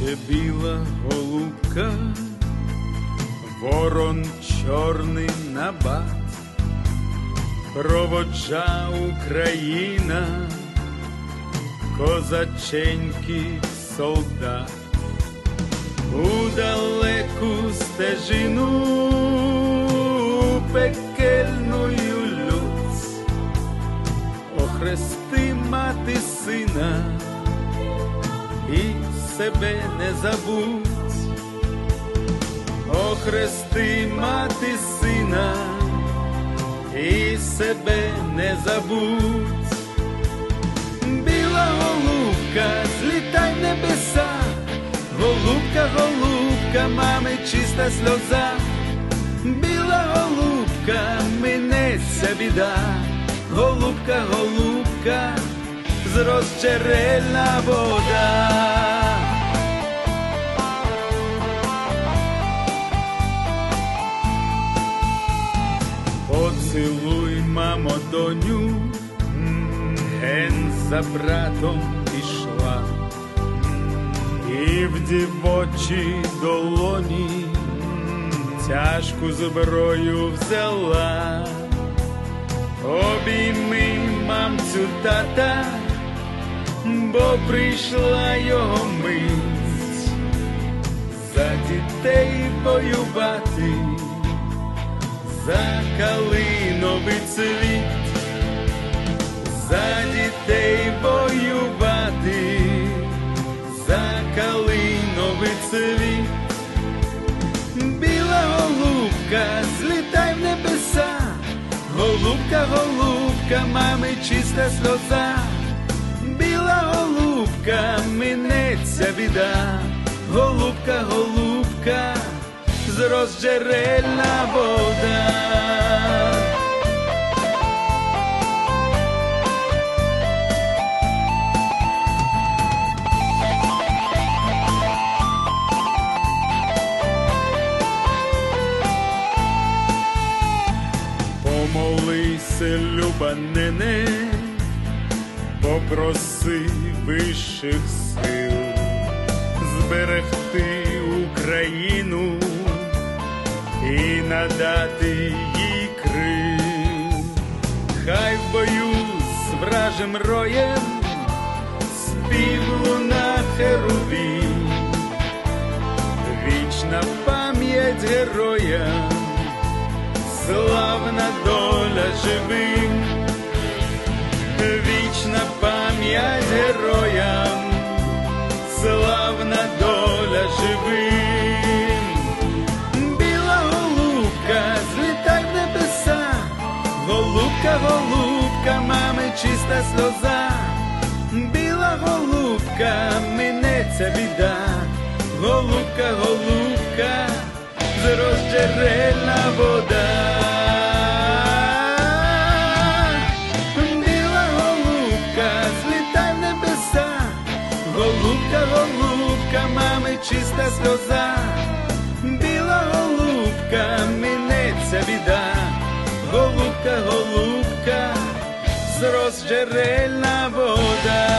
наче біла голубка, ворон чорний набат, проводжа Україна, козаченький солдат, у далеку стежину пекельною люць, охрести мати сина. І себе не забудь, охрести мати сина, і себе не забудь, біла голубка, злітай небеса, голубка, голубка, мами чиста сльоза, біла голубка, минеться біда, голубка, голубка розчерельна Поцілуй, мамо, доню, ген за братом пішла, і в дівочій долоні тяжку зброю взяла. Обійми мамцю тата, бо прийшла його мить за дітей воювати, за калиновий цвіт, за дітей воювати, за калиновий цвіт, біла голубка, злітай в небеса. Голубка, голубка, мами чиста сльоза, біла голубка, минеться біда, голубка, голубка, з розджерельна вода. Помолися, люба нене, попроси вищих сил зберегти Україну і надати їй крил. Хай в бою з вражим роєм спів луна херувім, вічна пам'ять героям голубка, голубка, мами чиста сльоза, біла голубка, минеться біда, голубка, голубка з розджерельна вода. Біла голубка, злітай небеса, голубка, голубка, мами чиста сльоза, голубка, голубка, з розджерельна вода.